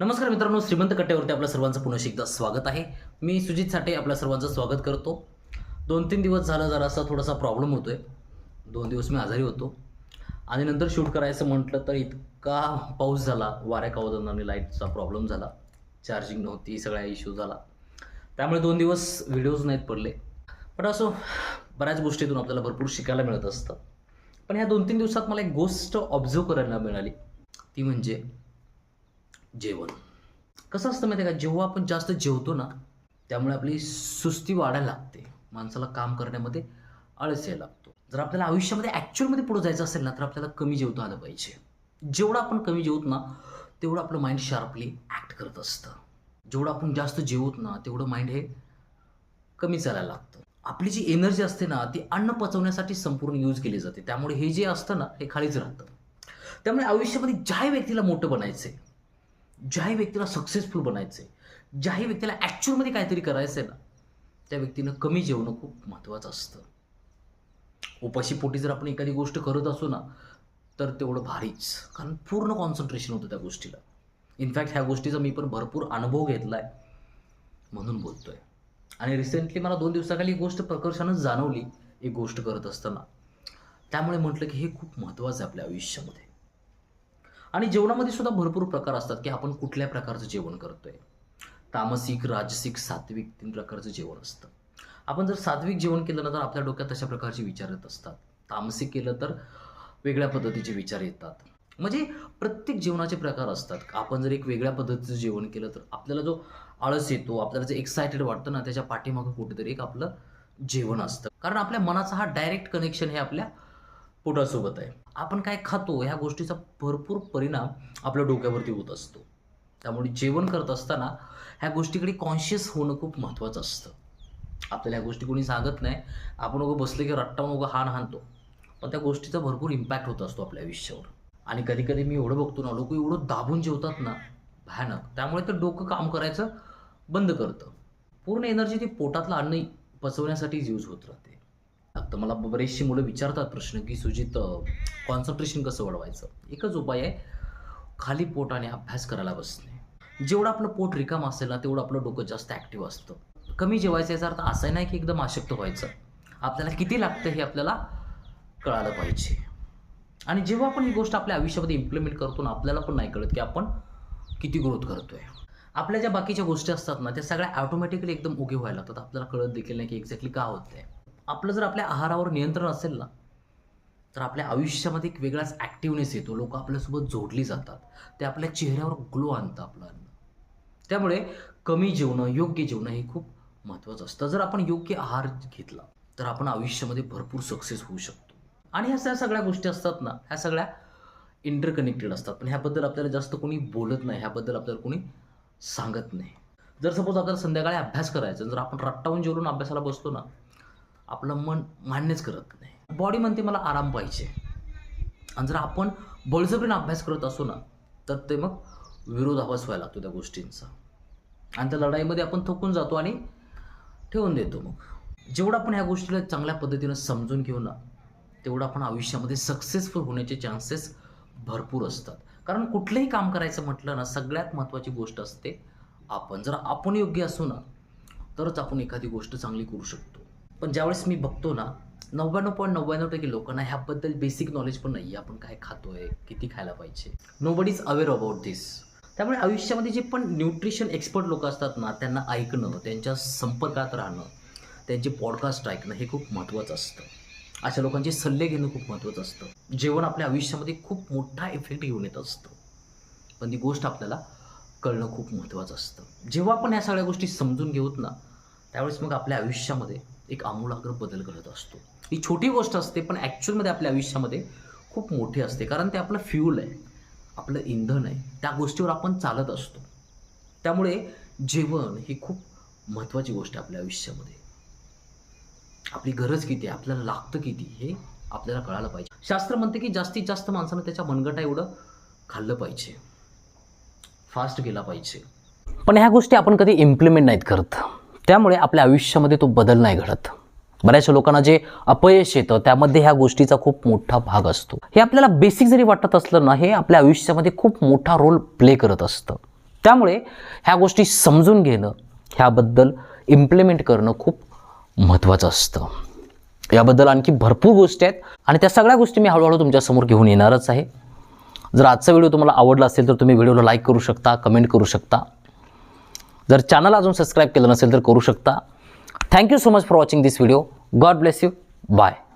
नमस्कार मित्रांनो श्रीमंत कट्ट्यावरती आपल्या सर्वांचं पुन्हा एकदा स्वागत आहे. मी सुजित साठे आपल्या सर्वांचं स्वागत करतो. दोन तीन दिवस झालं जरासा थोडासा प्रॉब्लेम होतो आहे दोन दिवस मी आजारी होतो. आणि नंतर शूट करायचं म्हटलं तर इतका पाऊस झाला वाऱ्या कावदन आणि लाईटचा प्रॉब्लेम झाला. चार्जिंग नव्हती सगळ्या इश्यू झाला. त्यामुळे दोन दिवस व्हिडिओज नाहीत पडले. पण असो बऱ्याच गोष्टीतून आपल्याला भरपूर शिकायला मिळत असतं. पण ह्या दोन तीन दिवसात मला एक गोष्ट ऑब्झर्व करायला मिळाली. ती म्हणजे जेवण. कसं असतं माहिती आहे का? जेव्हा आपण जास्त जेवतो ना त्यामुळे आपली सुस्ती वाढायला लागते. माणसाला काम करण्यामध्ये आळस यायला लागतो. जर आपल्याला आयुष्यामध्ये ॲक्च्युअलमध्ये पुढे जायचं असेल ना तर आपल्याला कमी जेवता आलं पाहिजे. जेवढं आपण कमी जेवत ना तेवढं आपलं माइंड शार्पली ॲक्ट करत असतं. जेवढं आपण जास्त जेवत ना तेवढं माइंड हे कमी चालायला लागतं. आपली जी एनर्जी असते ना ती अन्न पचवण्यासाठी संपूर्ण यूज केली जाते. त्यामुळे हे जे असतं ना हे खालीच राहतं. त्यामुळे आयुष्यामध्ये ज्या व्यक्तीला मोठं बनायचं आहे ज्याही व्यक्तीला सक्सेसफुल बनायचं आहे ज्याही व्यक्तीला ॲक्च्युअलमध्ये काहीतरी करायचं आहे ना त्या व्यक्तीनं कमी जेवणं खूप महत्त्वाचं असतं. उपाशी पोटी जर आपण एखादी गोष्ट करत असू ना तर तेवढं भारीच कारण पूर्ण कॉन्सन्ट्रेशन होतं त्या गोष्टीला. इनफॅक्ट ह्या गोष्टीचा मी पण भरपूर अनुभव घेतला आहे म्हणून बोलतोय. आणि रिसेंटली मला दोन दिवसाखाली ही गोष्ट प्रकर्षानंच जाणवली एक गोष्ट करत असताना. त्यामुळे म्हटलं की हे खूप महत्त्वाचं आहे आपल्या आयुष्यामध्ये. आणि जेवणामध्ये सुद्धा भरपूर प्रकार असतात की आपण कुठल्या प्रकारचं जेवण करतोय. तामसिक राजसिक सात्विक तीन प्रकारचं जेवण असतं. आपण जर सात्विक जेवण केलं ना तर आपल्या डोक्यात तशा प्रकारचे विचार येत असतात. तामसिक केलं तर वेगळ्या पद्धतीचे विचार येतात. म्हणजे प्रत्येक जेवणाचे प्रकार असतात. आपण जर एक वेगळ्या पद्धतीचं जेवण केलं तर आपल्याला जो आळस येतो आपल्याला जे एक्सायटेड वाटतं ना त्याच्या पाठीमागं कुठेतरी एक आपलं जेवण असतं. कारण आपल्या मनाचा हा डायरेक्ट कनेक्शन हे आपल्या पोटासोबत आहे. आपण काय खातो ह्या गोष्टीचा भरपूर परिणाम आपल्या डोक्यावरती होत असतो. त्यामुळे जेवण करत असताना ह्या गोष्टीकडे कॉन्शियस होणं खूप महत्त्वाचं असतं. आपल्याला ह्या गोष्टी कोणी सांगत नाही. आपण उगं बसले की रट्टा उगं हान हाणतो. पण त्या गोष्टीचा भरपूर इम्पॅक्ट होत असतो आपल्या आयुष्यावर. आणि कधी कधी मी एवढं बघतो ना लोक एवढं दाबून जेवतात ना भयानक. त्यामुळे ते डोकं काम करायचं बंद करतं. पूर्ण एनर्जी ती पोटातलं अन्न पचवण्यासाठीच यूज होत राहते. तर मला बरेचशी मुलं विचारतात प्रश्न की सुजित कॉन्सन्ट्रेशन कसं वाढवायचं? एकच उपाय आहे खाली पोटाने अभ्यास करायला बसणे. जेवढं आपलं पोट रिकाम असेल ना तेवढं आपलं डोकं जास्त ॲक्टिव्ह असतं. कमी जेवायचं याचा अर्थ असा नाही की एकदम आशक्त व्हायचं. आपल्याला किती लागतं हे आपल्याला कळालं पाहिजे. आणि जेव्हा आपण ही गोष्ट आपल्या आयुष्यामध्ये इम्प्लिमेंट करतो ना आपल्याला पण नाही कळत की आपण किती ग्रोथ करतोय. आपल्या ज्या बाकीच्या गोष्टी असतात ना त्या सगळ्या ऑटोमॅटिकली एकदम उगे व्हायला लागतात. आपल्याला कळत देखील नाही की एक्झॅक्टली का होत आहे आपलं जर आपल्या आहारावर नियंत्रण असेल ना तर आपल्या आयुष्यामध्ये एक वेगळाच ॲक्टिवनेस येतो. लोक आपल्यासोबत जोडली जातात. ते आपल्या चेहऱ्यावर ग्लो आणतं आपलं अन्न. त्यामुळे कमी जेवणं योग्य जेवणं हे खूप महत्त्वाचं असतं. जर आपण योग्य आहार घेतला तर आपण आयुष्यामध्ये भरपूर सक्सेस होऊ शकतो. आणि ह्या सगळ्या सगळ्या गोष्टी असतात ना ह्या सगळ्या इंटरकनेक्टेड असतात. पण ह्याबद्दल आपल्याला जास्त कोणी बोलत नाही. ह्याबद्दल आपल्याला कोणी सांगत नाही. जर सपोज आपल्याला संध्याकाळी अभ्यास करायचा जर आपण रट्टावून जेवून अभ्यासाला बसतो ना आपलं मन मान्यच करत नाही. बॉडी म्हणते मला आराम पाहिजे. आणि जर आपण बळजबरीनं अभ्यास करत असू ना तर ते मग विरोधाभास व्हायला लागतो त्या गोष्टींचा. आणि त्या लढाईमध्ये आपण थकून जातो आणि ठेवून देतो मग. जेवढं आपण ह्या गोष्टीला चांगल्या पद्धतीनं समजून घेऊ ना तेवढं आपण आयुष्यामध्ये सक्सेसफुल होण्याचे चान्सेस भरपूर असतात. कारण कुठलंही काम करायचं म्हटलं ना सगळ्यात महत्त्वाची गोष्ट असते आपण जर आपण योग्य असू ना तरच आपण एखादी गोष्ट चांगली करू शकतो. पण ज्यावेळेस मी बघतो ना नव्याण्णव पॉईंट नव्याण्णव टक्के लोकांना ह्याबद्दल बेसिक नॉलेज पण नाही आपण काय खातोय किती खायला पाहिजे. Nobody is aware about this त्यामुळे आयुष्यामध्ये जे पण न्यूट्रिशन एक्सपर्ट लोक असतात ना त्यांना ऐकणं त्यांच्या संपर्कात राहणं त्यांचे पॉडकास्ट ऐकणं हे खूप महत्त्वाचं असतं. अशा लोकांचे सल्ले घेणं खूप महत्त्वाचं असतं. जेवण आपल्या आयुष्यामध्ये खूप मोठा इफेक्ट घेऊन येत असतं. पण ती गोष्ट आपल्याला कळणं खूप महत्त्वाचं असतं. जेव्हा आपण ह्या सगळ्या गोष्टी समजून घेऊत ना त्यावेळेस मग आपल्या आयुष्यामध्ये एक आमूलाग्र बदल घडत असतो. ही छोटी गोष्ट असते पण ॲक्च्युअलमध्ये आपल्या आयुष्यामध्ये खूप मोठी असते. कारण ते आपलं फ्यूल आहे आपलं इंधन आहे त्या गोष्टीवर आपण चालत असतो. त्यामुळे जेवण ही खूप महत्त्वाची गोष्ट आपल्या आयुष्यामध्ये. आपली गरज किती आहे आपल्याला लागतं किती हे आपल्याला कळायला पाहिजे. शास्त्र म्हणते की जास्तीत जास्त माणसानं त्याच्या मनगटा एवढं खाल्लं पाहिजे. फास्ट गेला पाहिजे. पण ह्या गोष्टी आपण कधी इम्प्लिमेंट नाहीत करत. त्यामुळे आपल्या आयुष्यामध्ये तो बदल नाही घडत. बऱ्याचशा लोकांना जे अपयश येतं त्यामध्ये ह्या गोष्टीचा खूप मोठा भाग असतो. हे आपल्याला बेसिक जरी वाटत असलं ना हे आपल्या आयुष्यामध्ये खूप मोठा रोल प्ले करत असतं. त्यामुळे ह्या गोष्टी समजून घेणं ह्याबद्दल इम्प्लिमेंट करणं खूप महत्त्वाचं असतं. याबद्दल आणखी भरपूर गोष्टी आहेत आणि त्या सगळ्या गोष्टी मी हळूहळू तुमच्यासमोर घेऊन येणारच आहे. जर आजचा व्हिडिओ तुम्हाला आवडला असेल तर तुम्ही व्हिडिओला लाईक करू शकता कमेंट करू शकता. जर चॅनल अजून सबस्क्राईब केलं नसेल तर करू शकता. Thank you so much for watching this video god bless you bye